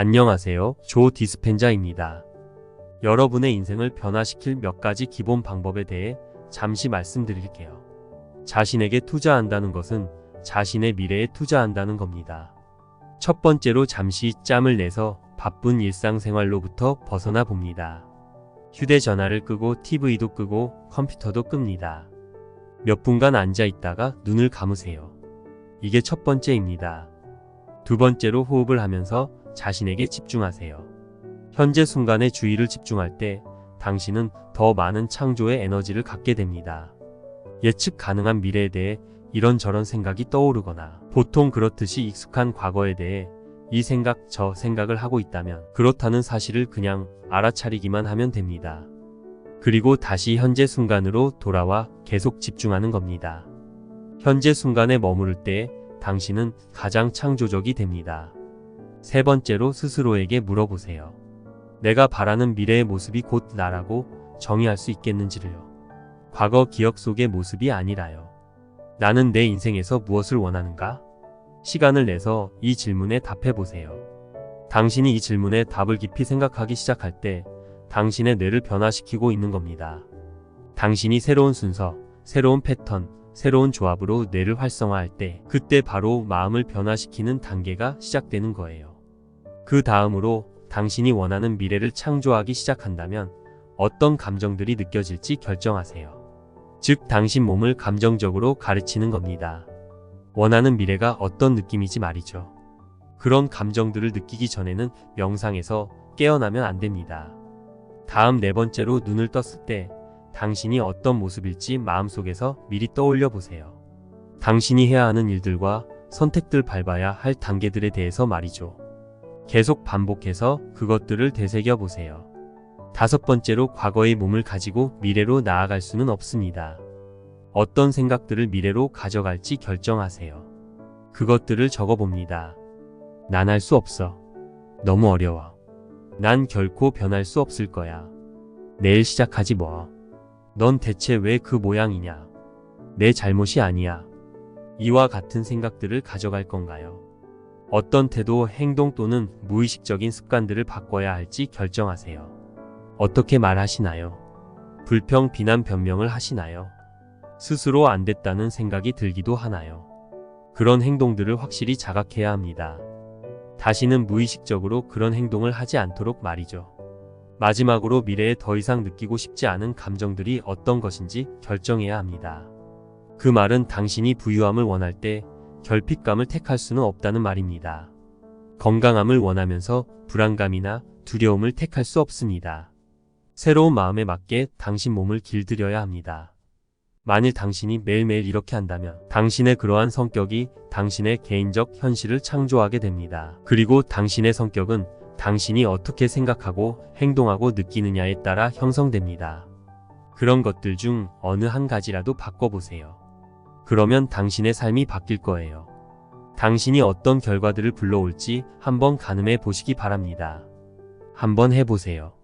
안녕하세요. 조 디스펜자입니다. 여러분의 인생을 변화시킬 몇 가지 기본 방법에 대해 잠시 말씀드릴게요. 자신에게 투자한다는 것은 자신의 미래에 투자한다는 겁니다. 첫 번째로 잠시 짬을 내서 바쁜 일상생활로부터 벗어나 봅니다. 휴대전화를 끄고 TV도 끄고 컴퓨터도 끕니다. 몇 분간 앉아 있다가 눈을 감으세요. 이게 첫 번째입니다. 두 번째로 호흡을 하면서 자신에게 집중하세요. 현재 순간에 주의를 집중할 때 당신은 더 많은 창조의 에너지를 갖게 됩니다. 예측 가능한 미래에 대해 이런저런 생각이 떠오르거나 보통 그렇듯이 익숙한 과거에 대해 이 생각 저 생각을 하고 있다면 그렇다는 사실을 그냥 알아차리기만 하면 됩니다. 그리고 다시 현재 순간으로 돌아와 계속 집중하는 겁니다. 현재 순간에 머무를 때 당신은 가장 창조적이 됩니다. 세 번째로 스스로에게 물어보세요. 내가 바라는 미래의 모습이 곧 나라고 정의할 수 있겠는지를요. 과거 기억 속의 모습이 아니라요. 나는 내 인생에서 무엇을 원하는가? 시간을 내서 이 질문에 답해 보세요. 당신이 이 질문에 답을 깊이 생각하기 시작할 때 당신의 뇌를 변화시키고 있는 겁니다. 당신이 새로운 순서, 새로운 패턴, 새로운 조합으로 뇌를 활성화할 때 그때 바로 마음을 변화시키는 단계가 시작되는 거예요. 그 다음으로 당신이 원하는 미래를 창조하기 시작한다면 어떤 감정들이 느껴질지 결정하세요. 즉, 당신 몸을 감정적으로 가르치는 겁니다. 원하는 미래가 어떤 느낌이지 말이죠. 그런 감정들을 느끼기 전에는 명상에서 깨어나면 안 됩니다. 다음 네 번째로 눈을 떴을 때 당신이 어떤 모습일지 마음속에서 미리 떠올려 보세요. 당신이 해야 하는 일들과 선택들 밟아야 할 단계들에 대해서 말이죠. 계속 반복해서 그것들을 되새겨 보세요. 다섯 번째로 과거의 몸을 가지고 미래로 나아갈 수는 없습니다. 어떤 생각들을 미래로 가져갈지 결정하세요. 그것들을 적어봅니다. 난 할 수 없어. 너무 어려워. 난 결코 변할 수 없을 거야. 내일 시작하지 뭐. 넌 대체 왜 그 모양이냐? 내 잘못이 아니야. 이와 같은 생각들을 가져갈 건가요? 어떤 태도, 행동 또는 무의식적인 습관들을 바꿔야 할지 결정하세요. 어떻게 말하시나요? 불평, 비난, 변명을 하시나요? 스스로 안 됐다는 생각이 들기도 하나요? 그런 행동들을 확실히 자각해야 합니다. 다시는 무의식적으로 그런 행동을 하지 않도록 말이죠. 마지막으로 미래에 더 이상 느끼고 싶지 않은 감정들이 어떤 것인지 결정해야 합니다. 그 말은 당신이 부유함을 원할 때 결핍감을 택할 수는 없다는 말입니다. 건강함을 원하면서 불안감이나 두려움을 택할 수 없습니다. 새로운 마음에 맞게 당신 몸을 길들여야 합니다. 만일 당신이 매일매일 이렇게 한다면 당신의 그러한 성격이 당신의 개인적 현실을 창조하게 됩니다. 그리고 당신의 성격은 당신이 어떻게 생각하고 행동하고 느끼느냐에 따라 형성됩니다. 그런 것들 중 어느 한 가지라도 바꿔보세요. 그러면 당신의 삶이 바뀔 거예요. 당신이 어떤 결과들을 불러올지 한번 가늠해 보시기 바랍니다. 한번 해보세요.